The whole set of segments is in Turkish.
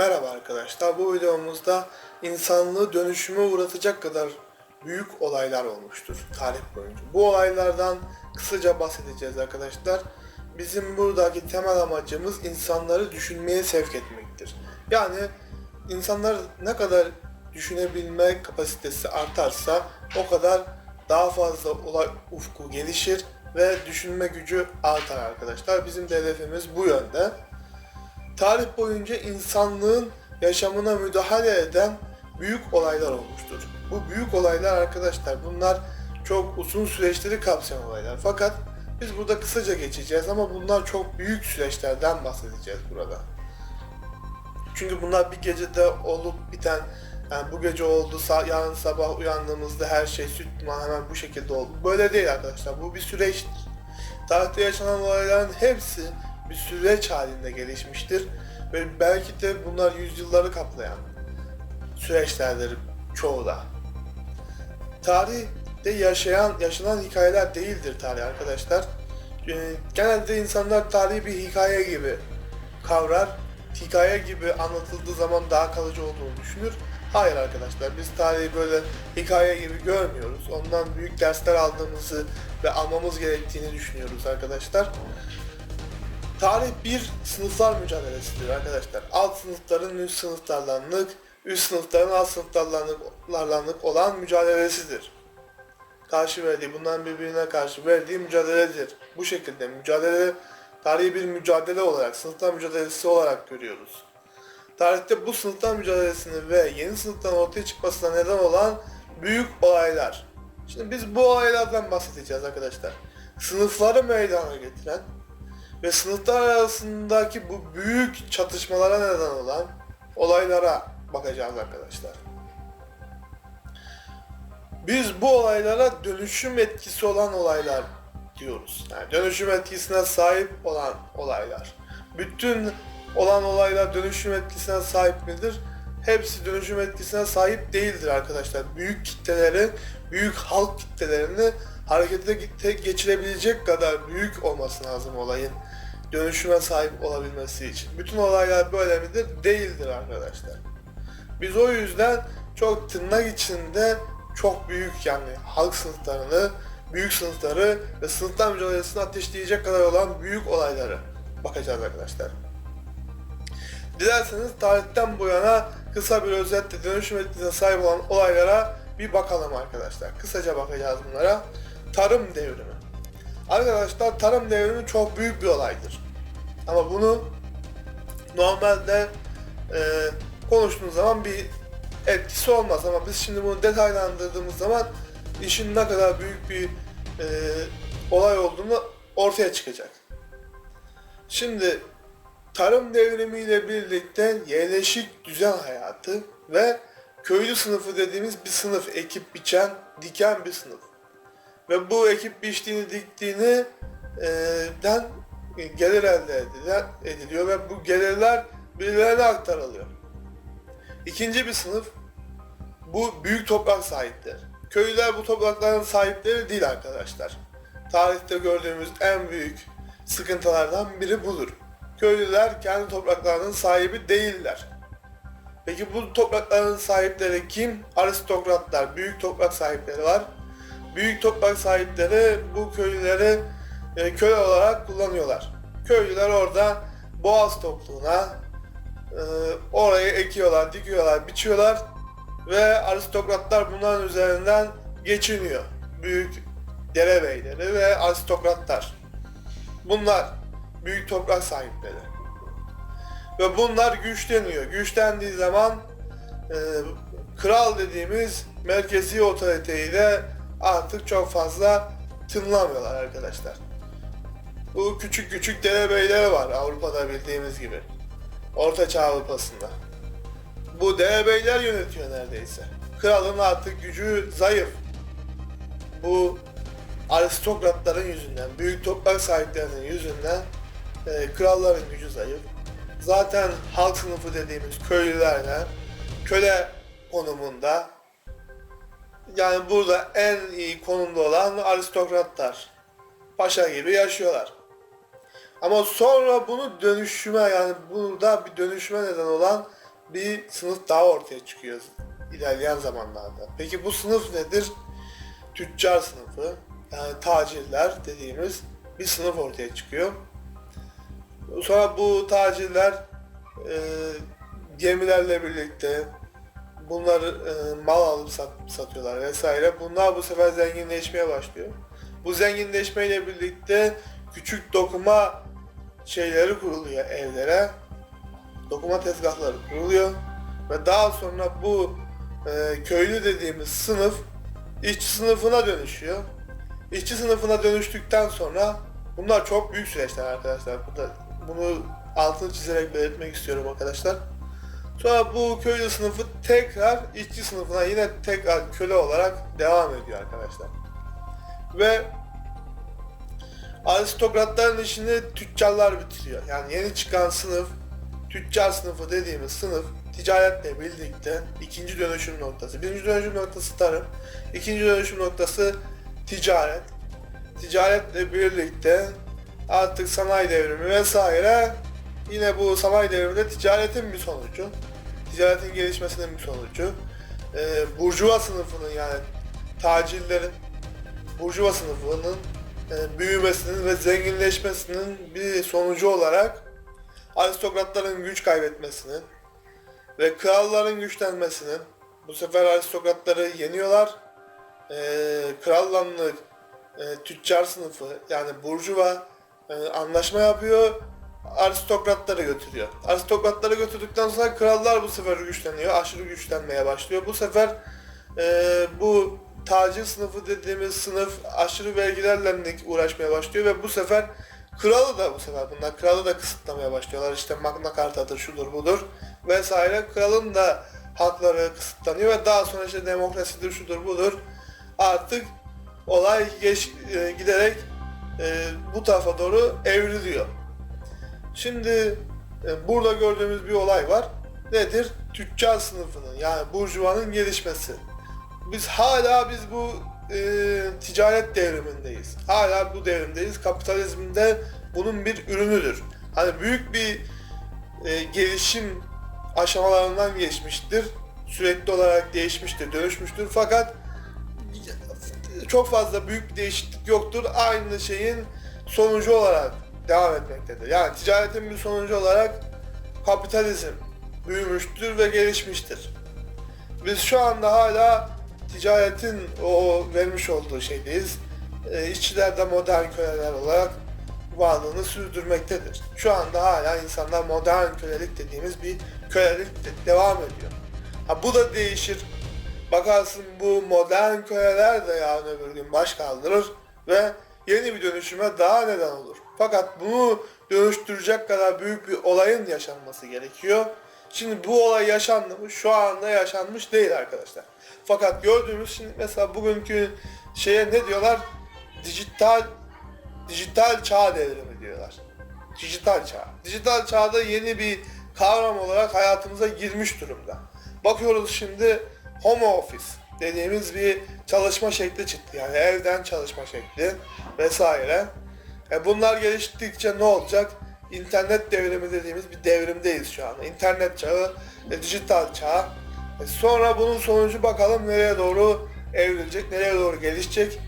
Merhaba arkadaşlar. Bu videomuzda insanlığı dönüşüme uğratacak kadar büyük olaylar olmuştur tarih boyunca. Bu olaylardan kısaca bahsedeceğiz arkadaşlar. Bizim buradaki temel amacımız insanları düşünmeye sevk etmektir. Yani insanlar ne kadar düşünebilme kapasitesi artarsa o kadar daha fazla olay ufku gelişir ve düşünme gücü artar arkadaşlar. Bizim de hedefimiz bu yönde. Tarih boyunca insanlığın yaşamına müdahale eden büyük olaylar olmuştur. Bu büyük olaylar arkadaşlar bunlar çok uzun süreçleri kapsayan olaylar. Fakat biz burada kısaca geçeceğiz ama bunlar çok büyük süreçlerden bahsedeceğiz burada. Çünkü bunlar bir gecede olup biten yani bu gece oldu, yarın sabah uyandığımızda her şey süt hemen bu şekilde oldu. Böyle değil arkadaşlar. Bu bir süreçtir. Tarihte yaşanan olayların hepsi bir süreç halinde gelişmiştir. Ve belki de bunlar yüzyılları kaplayan süreçlerdir çoğu da. Tarihte yaşayan, yaşanan hikayeler değildir tarih arkadaşlar. Ee, Genelde insanlar tarihi bir hikaye gibi kavrar. Hikaye gibi anlatıldığı zaman daha kalıcı olduğunu düşünür. Hayır arkadaşlar biz tarihi böyle hikaye gibi görmüyoruz. Ondan büyük dersler aldığımızı ve almamız gerektiğini düşünüyoruz arkadaşlar. Tarih bir sınıflar mücadelesidir arkadaşlar. Alt sınıfların üst sınıflarlanlık, üst sınıfların alt sınıflarlanlık olan mücadelesidir. Karşı verdiği, bunların birbirine karşı verdiği mücadeledir. Bu şekilde mücadele, tarihi bir mücadele olarak, sınıflar mücadelesi olarak görüyoruz. Tarihte bu sınıflar mücadelesini ve yeni sınıftan ortaya çıkmasına neden olan büyük olaylar. Şimdi biz bu olaylardan bahsedeceğiz arkadaşlar. Sınıfları meydana getiren ve sınıflar arasındaki bu büyük çatışmalara neden olan olaylara bakacağız arkadaşlar. Biz bu olaylara dönüşüm etkisi olan olaylar diyoruz. Yani dönüşüm etkisine sahip olan olaylar. Bütün olan olaylar dönüşüm etkisine sahip midir? Hepsi dönüşüm etkisine sahip değildir arkadaşlar. Büyük kitleleri, büyük halk kitlelerini harekete ge- geçirebilecek kadar büyük olması lazım olayın dönüşüme sahip olabilmesi için. Bütün olaylar böyle midir? Değildir arkadaşlar. Biz o yüzden çok tırnak içinde çok büyük yani halk sınıflarını, büyük sınıfları ve sınıflar mücadelesini ateşleyecek kadar olan büyük olayları bakacağız arkadaşlar. Dilerseniz tarihten bu yana kısa bir özetle dönüşüm etkisine sahip olan olaylara bir bakalım arkadaşlar. Kısaca bakacağız bunlara. Tarım devrimi. Arkadaşlar tarım devrimi çok büyük bir olaydır. Ama bunu normalde e, konuştuğumuz zaman bir etkisi olmaz ama biz şimdi bunu detaylandırdığımız zaman işin ne kadar büyük bir e, olay olduğunu ortaya çıkacak. Şimdi tarım devrimiyle birlikte yerleşik düzen hayatı ve köylü sınıfı dediğimiz bir sınıf ekip biçen, diken bir sınıf. Ve bu ekip biçtiğini, diktiğini e, den gelir elde edilen, ediliyor ve bu gelirler birilerine aktarılıyor. İkinci bir sınıf bu büyük toprak sahipleri. Köylüler bu toprakların sahipleri değil arkadaşlar. Tarihte gördüğümüz en büyük sıkıntılardan biri budur. Köylüler kendi topraklarının sahibi değiller. Peki bu toprakların sahipleri kim? Aristokratlar, büyük toprak sahipleri var. Büyük toprak sahipleri bu köylüleri e, köy olarak kullanıyorlar. Köylüler orada boğaz topluğuna e, orayı ekiyorlar, dikiyorlar, biçiyorlar ve aristokratlar bunların üzerinden geçiniyor. Büyük derebeyleri ve aristokratlar. Bunlar büyük toprak sahipleri. Ve bunlar güçleniyor. Güçlendiği zaman e, kral dediğimiz merkezi otoriteyi de artık çok fazla tınlamıyorlar arkadaşlar. Bu küçük küçük derebeyleri var Avrupa'da bildiğimiz gibi. Orta Çağ Avrupa'sında. Bu derebeyler yönetiyor neredeyse. Kralın artık gücü zayıf. Bu aristokratların yüzünden, büyük toprak sahiplerinin yüzünden e, kralların gücü zayıf. Zaten halk sınıfı dediğimiz köylülerle köle konumunda yani burada en iyi konumda olan aristokratlar. Paşa gibi yaşıyorlar. Ama sonra bunu dönüşüme yani burada bir dönüşüme neden olan bir sınıf daha ortaya çıkıyor ilerleyen zamanlarda. Peki bu sınıf nedir? Tüccar sınıfı, yani tacirler dediğimiz bir sınıf ortaya çıkıyor. Sonra bu tacirler e, gemilerle birlikte bunları e, mal alıp sat, satıyorlar vesaire. Bunlar bu sefer zenginleşmeye başlıyor. Bu zenginleşmeyle birlikte küçük dokuma şeyleri kuruluyor evlere. Dokuma tezgahları kuruluyor ve daha sonra bu e, köylü dediğimiz sınıf işçi sınıfına dönüşüyor. İşçi sınıfına dönüştükten sonra bunlar çok büyük süreçler arkadaşlar. Bunu altını çizerek belirtmek istiyorum arkadaşlar. Sonra bu köylü sınıfı tekrar işçi sınıfına yine tekrar köle olarak devam ediyor arkadaşlar. Ve aristokratların işini tüccarlar bitiriyor. Yani yeni çıkan sınıf, tüccar sınıfı dediğimiz sınıf ticaretle birlikte ikinci dönüşüm noktası. Birinci dönüşüm noktası tarım, ikinci dönüşüm noktası ticaret. Ticaretle birlikte artık sanayi devrimi vesaire yine bu sanayi devriminde ticaretin bir sonucu. Ticaretin gelişmesinin bir sonucu. Ee, burjuva sınıfının yani tacirlerin burjuva sınıfının e, büyümesinin ve zenginleşmesinin bir sonucu olarak aristokratların güç kaybetmesinin ve kralların güçlenmesinin bu sefer aristokratları yeniyorlar. E, krallanlık, e, tüccar sınıfı yani burjuva e, anlaşma yapıyor aristokratları götürüyor. Aristokratları götürdükten sonra krallar bu sefer güçleniyor. Aşırı güçlenmeye başlıyor. Bu sefer e, bu tacir sınıfı dediğimiz sınıf aşırı vergilerle uğraşmaya başlıyor ve bu sefer kralı da bu sefer bunlar kralı da kısıtlamaya başlıyorlar. İşte Magna Carta'dır, şudur budur vesaire. Kralın da hakları kısıtlanıyor ve daha sonra işte demokrasidir, şudur budur. Artık olay geç, e, giderek e, bu tarafa doğru evriliyor. Şimdi e, burada gördüğümüz bir olay var. Nedir? Tüccar sınıfının yani burjuvanın gelişmesi. Biz hala biz bu e, ticaret devrimindeyiz. Hala bu devrimdeyiz. Kapitalizmde bunun bir ürünüdür. Hani büyük bir e, gelişim aşamalarından geçmiştir. Sürekli olarak değişmiştir, dönüşmüştür. Fakat çok fazla büyük bir değişiklik yoktur. Aynı şeyin sonucu olarak devam etmektedir. Yani ticaretin bir sonucu olarak kapitalizm büyümüştür ve gelişmiştir. Biz şu anda hala ticaretin o vermiş olduğu şeydeyiz. E, işçiler de modern köleler olarak varlığını sürdürmektedir. Şu anda hala insanlar modern kölelik dediğimiz bir kölelik de- devam ediyor. Ha bu da değişir. Bakarsın bu modern köleler de yarın öbür gün baş kaldırır ve yeni bir dönüşüme daha neden olur. Fakat bunu dönüştürecek kadar büyük bir olayın yaşanması gerekiyor. Şimdi bu olay yaşandı mı? Şu anda yaşanmış değil arkadaşlar. Fakat gördüğümüz şimdi mesela bugünkü şeye ne diyorlar? Dijital dijital çağ devrimi diyorlar. Dijital çağ. Dijital çağda yeni bir kavram olarak hayatımıza girmiş durumda. Bakıyoruz şimdi home office dediğimiz bir çalışma şekli çıktı. Yani evden çalışma şekli vesaire. E bunlar geliştikçe ne olacak? İnternet devrimi dediğimiz bir devrimdeyiz şu anda. İnternet çağı, e, dijital çağ. E sonra bunun sonucu bakalım nereye doğru evrilecek, nereye doğru gelişecek.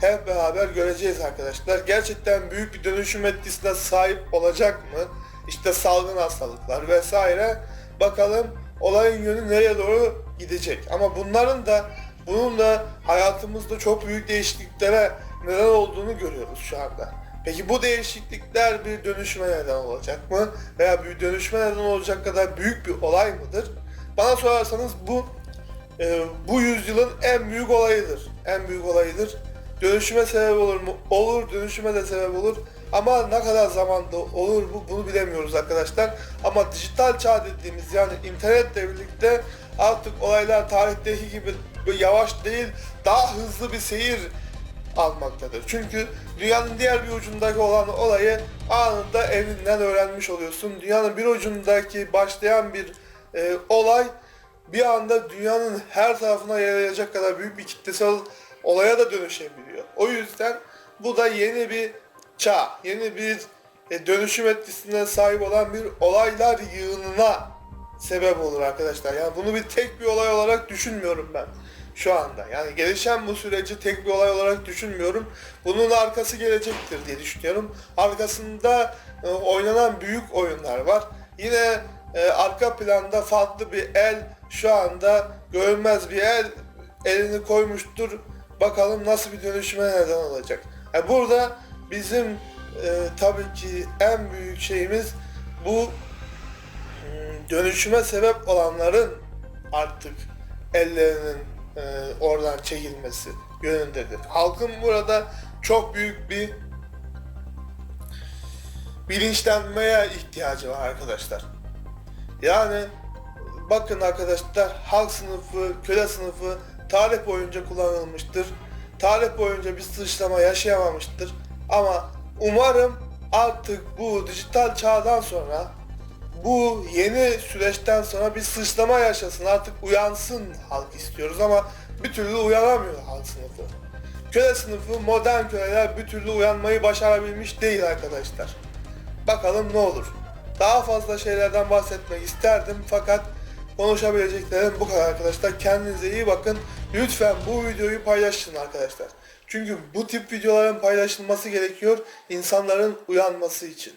Hep beraber göreceğiz arkadaşlar. Gerçekten büyük bir dönüşüm etkisine sahip olacak mı? İşte salgın hastalıklar vesaire. Bakalım olayın yönü nereye doğru gidecek. Ama bunların da bunun da hayatımızda çok büyük değişikliklere neden olduğunu görüyoruz şu anda. Peki bu değişiklikler bir dönüşüme neden olacak mı? Veya bir dönüşüme neden olacak kadar büyük bir olay mıdır? Bana sorarsanız bu e, bu yüzyılın en büyük olayıdır. En büyük olayıdır. Dönüşüme sebep olur mu? Olur, dönüşüme de sebep olur. Ama ne kadar zamanda olur bu bunu bilemiyoruz arkadaşlar. Ama dijital çağ dediğimiz yani internetle birlikte artık olaylar tarihteki gibi yavaş değil daha hızlı bir seyir almaktadır. Çünkü dünyanın diğer bir ucundaki olan olayı anında evinden öğrenmiş oluyorsun. Dünyanın bir ucundaki başlayan bir e, olay bir anda dünyanın her tarafına yayılacak kadar büyük bir kitlesel olaya da dönüşebiliyor. O yüzden bu da yeni bir çağ, yeni bir e, dönüşüm etkisine sahip olan bir olaylar yığınına sebep olur arkadaşlar. Yani bunu bir tek bir olay olarak düşünmüyorum ben şu anda. Yani gelişen bu süreci tek bir olay olarak düşünmüyorum. Bunun arkası gelecektir diye düşünüyorum. Arkasında e, oynanan büyük oyunlar var. Yine e, arka planda farklı bir el şu anda görünmez bir el elini koymuştur. Bakalım nasıl bir dönüşüme neden olacak. Yani burada bizim e, tabii ki en büyük şeyimiz bu hmm, dönüşüme sebep olanların artık ellerinin e, oradan çekilmesi yönündedir. Halkın burada çok büyük bir bilinçlenmeye ihtiyacı var arkadaşlar. Yani bakın arkadaşlar halk sınıfı, köle sınıfı tarih boyunca kullanılmıştır. Tarih boyunca bir sıçrama yaşayamamıştır. Ama umarım artık bu dijital çağdan sonra bu yeni süreçten sonra bir sıçrama yaşasın. Artık uyansın halk istiyoruz ama bir türlü uyanamıyor halk sınıfı. Köle sınıfı, modern köleler bir türlü uyanmayı başarabilmiş değil arkadaşlar. Bakalım ne olur. Daha fazla şeylerden bahsetmek isterdim fakat konuşabileceklerim bu kadar arkadaşlar. Kendinize iyi bakın. Lütfen bu videoyu paylaşın arkadaşlar. Çünkü bu tip videoların paylaşılması gerekiyor insanların uyanması için.